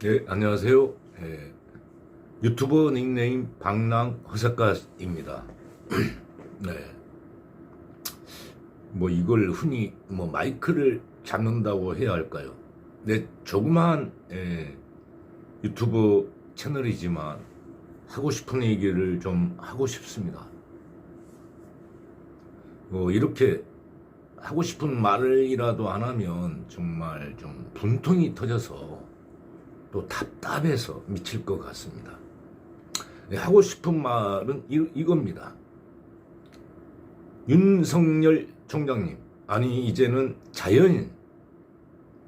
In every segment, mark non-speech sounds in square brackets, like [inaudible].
네, 안녕하세요. 예, 유튜버 닉네임 방랑 허석가입니다. [clears throat] 네. 뭐 이걸 흔히 뭐 마이크를 잡는다고 해야 할까요? 네, 조그마한 예, 유튜브 채널이지만 하고 싶은 얘기를 좀 하고 싶습니다. 뭐 이렇게 하고 싶은 말이라도 안 하면 정말 좀 분통이 터져서 또 답답해서 미칠 것 같습니다. 네, 하고 싶은 말은 이, 이겁니다. 윤석열 총장님, 아니 이제는 자연인,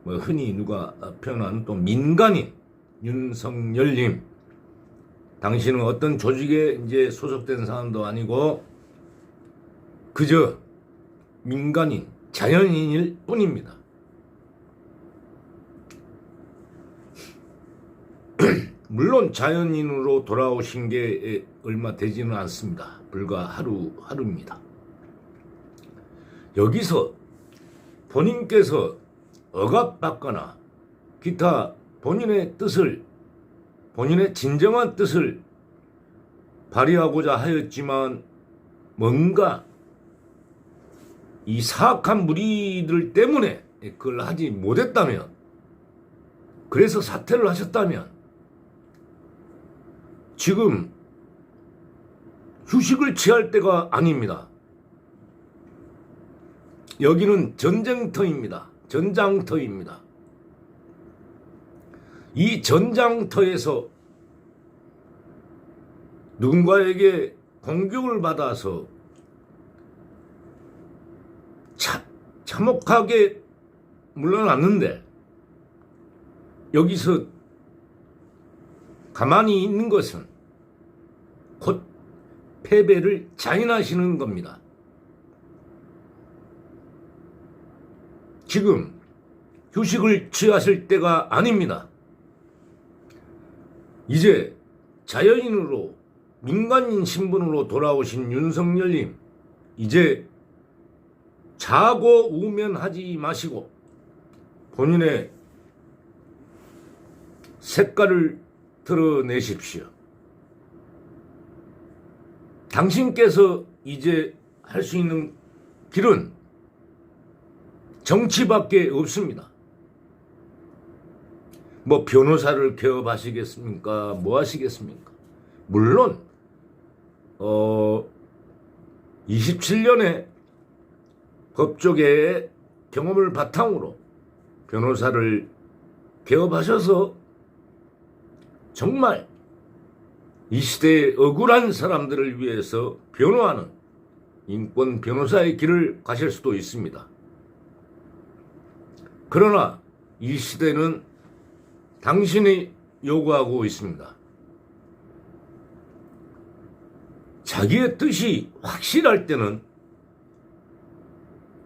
뭐 흔히 누가 표현하는 또 민간인 윤석열님, 당신은 어떤 조직에 이제 소속된 사람도 아니고 그저 민간인, 자연인일 뿐입니다. 물론 자연인으로 돌아오신 게 얼마 되지는 않습니다. 불과 하루, 하루입니다. 여기서 본인께서 억압받거나 기타 본인의 뜻을, 본인의 진정한 뜻을 발휘하고자 하였지만 뭔가 이 사악한 무리들 때문에 그걸 하지 못했다면 그래서 사퇴를 하셨다면 지금 휴식을 취할 때가 아닙니다. 여기는 전쟁터입니다. 전장터입니다. 이 전장터에서 누군가에게 공격을 받아서 참, 참혹하게 물러났는데 여기서 가만히 있는 것은 곧 패배를 자인하시는 겁니다. 지금 휴식을 취하실 때가 아닙니다. 이제 자연인으로 민간인 신분으로 돌아오신 윤석열님, 이제 자고 우면하지 마시고 본인의 색깔을 드러내십시오. 당신께서 이제 할 수 있는 길은 정치밖에 없습니다. 뭐 변호사를 개업하시겠습니까? 뭐 하시겠습니까? 물론 어 27년의 법조계의 경험을 바탕으로 변호사를 개업하셔서 정말 이 시대의 억울한 사람들을 위해서 변호하는 인권 변호사의 길을 가실 수도 있습니다. 그러나 이 시대는 당신이 요구하고 있습니다. 자기의 뜻이 확실할 때는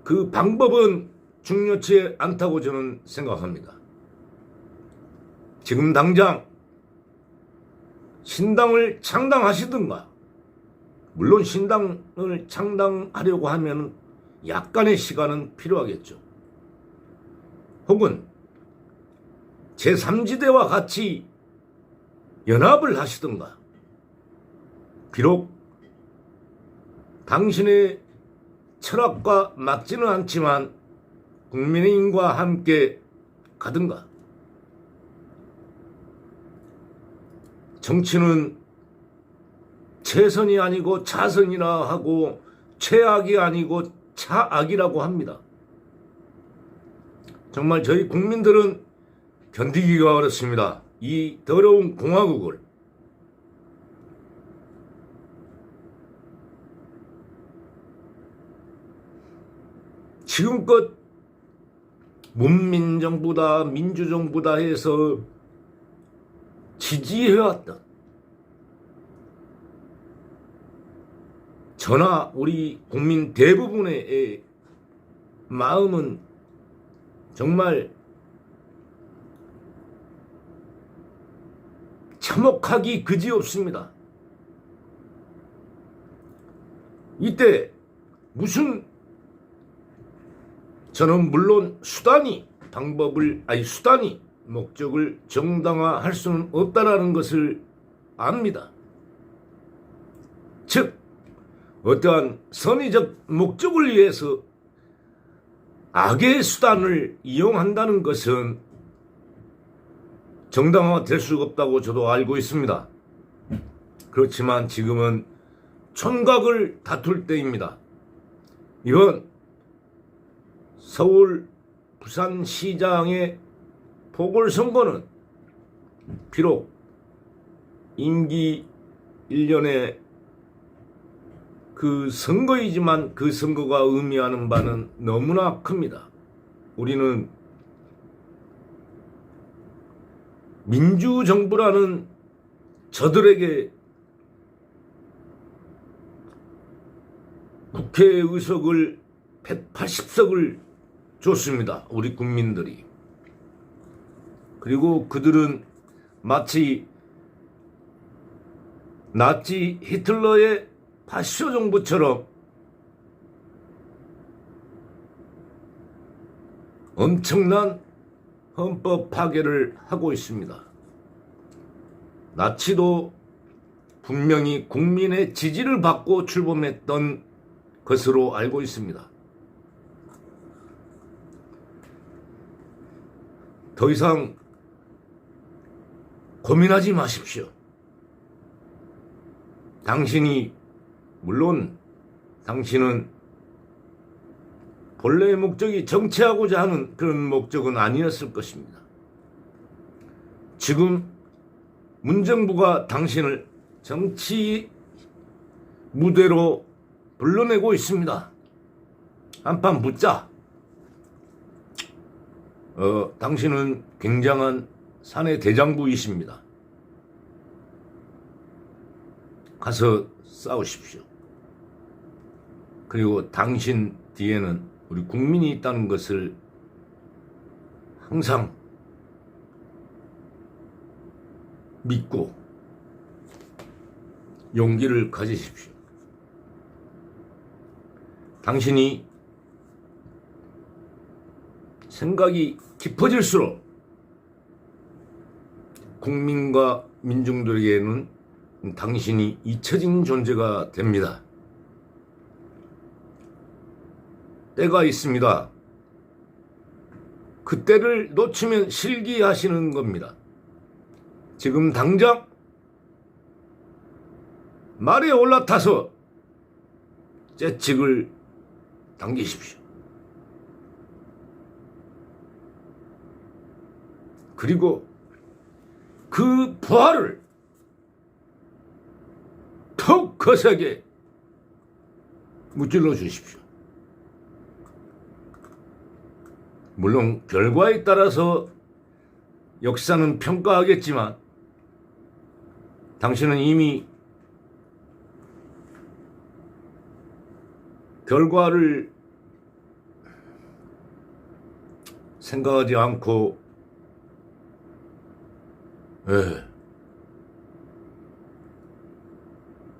그 방법은 중요치 않다고 저는 생각합니다. 지금 당장 신당을 창당하시든가, 물론 신당을 창당하려고 하면 약간의 시간은 필요하겠죠. 혹은 제3지대와 같이 연합을 하시든가, 비록 당신의 철학과 맞지는 않지만 국민의힘과 함께 가든가, 정치는 최선이 아니고 차선이라 하고 최악이 아니고 차악이라고 합니다. 정말 저희 국민들은 견디기가 어렵습니다. 이 더러운 공화국을. 지금껏 문민정부다 민주정부다 해서 지지해왔던 저나 우리 국민 대부분의 마음은 정말 참혹하기 그지없습니다. 이때 무슨 저는 물론 수단이 방법을 아니 수단이 목적을 정당화할 수는 없다라는 것을 압니다. 즉, 어떠한 선의적 목적을 위해서 악의 수단을 이용한다는 것은 정당화 될 수가 없다고 저도 알고 있습니다. 그렇지만 지금은 촌각을 다툴 때입니다. 이번 서울 부산시장의 보궐선거는 비록 임기 1년의 그 선거이지만 그 선거가 의미하는 바는 너무나 큽니다. 우리는 민주정부라는 저들에게 국회 의석을 180석을 줬습니다. 우리 국민들이. 그리고 그들은 마치 나치 히틀러의 파쇼 정부처럼 엄청난 헌법 파괴를 하고 있습니다. 나치도 분명히 국민의 지지를 받고 출범했던 것으로 알고 있습니다. 더 이상 고민하지 마십시오. 당신이 물론 당신은 본래의 목적이 정치하고자 하는 그런 목적은 아니었을 것입니다. 지금 문정부가 당신을 정치 무대로 불러내고 있습니다. 한판 붙자. 어, 당신은 굉장한 사내 대장부이십니다. 가서 싸우십시오. 그리고 당신 뒤에는 우리 국민이 있다는 것을 항상 믿고 용기를 가지십시오. 당신이 생각이 깊어질수록 국민과 민중들에게는 당신이 잊혀진 존재가 됩니다. 때가 있습니다. 그때를 놓치면 실기하시는 겁니다. 지금 당장 말에 올라타서 재직을 당기십시오. 그리고 그 부하를 턱 거세게 무찔러 주십시오. 물론 결과에 따라서 역사는 평가하겠지만 당신은 이미 결과를 생각하지 않고 예,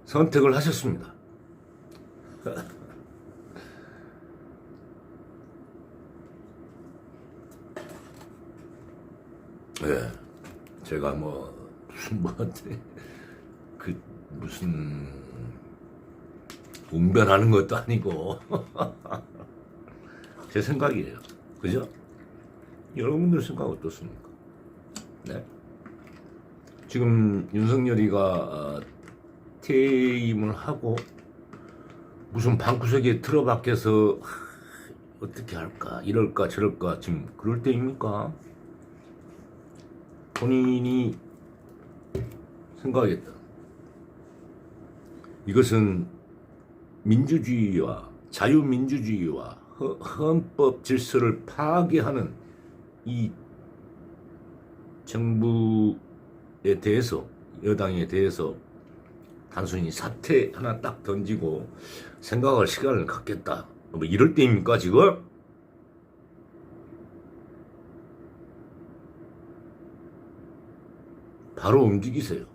선택을 하셨습니다. [laughs] 예, 제가 뭐 무슨 뭐한테 그 무슨 운변하는 것도 아니고 [laughs] 제 생각이에요. 그죠? 여러분들 생각 어떻습니까? 네. 지금 윤석열이가 어, 퇴임을 하고 무슨 방구석에 틀어박혀서 하, 어떻게 할까 이럴까 저럴까 지금 그럴 때입니까? 본인이 생각하겠다. 이것은 민주주의와 자유민주주의와 허- 헌법 질서를 파괴하는 이 정부에 대해서 여당에 대해서 단순히 사태 하나 딱 던지고 생각할 시간을 갖겠다. 뭐 이럴 때입니까 지금? 바로 움직이세요.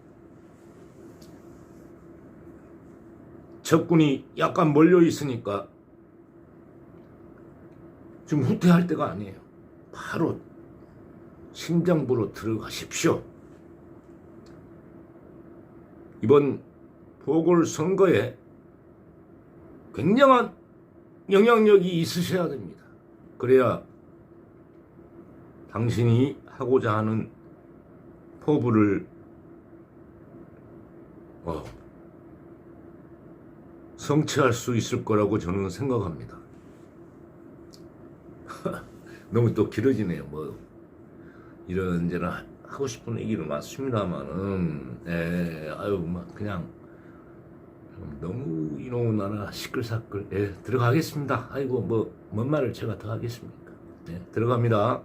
적군이 약간 몰려 있으니까 지금 후퇴할 때가 아니에요. 바로 심정부로 들어가십시오. 이번 보궐선거에 굉장한 영향력이 있으셔야 됩니다. 그래야 당신이 하고자 하는 포부를 어, 성취할 수 있을 거라고 저는 생각합니다. [laughs] 너무 또 길어지네요. 뭐 이런저런 하고 싶은 얘기는 많습니다만은, 예, 아유, 막 그냥 좀 너무 이놈 나라 시끌사끌, 예, 들어가겠습니다. 아이고 뭐 뭔 말을 제가 더 하겠습니까? 예, 들어갑니다.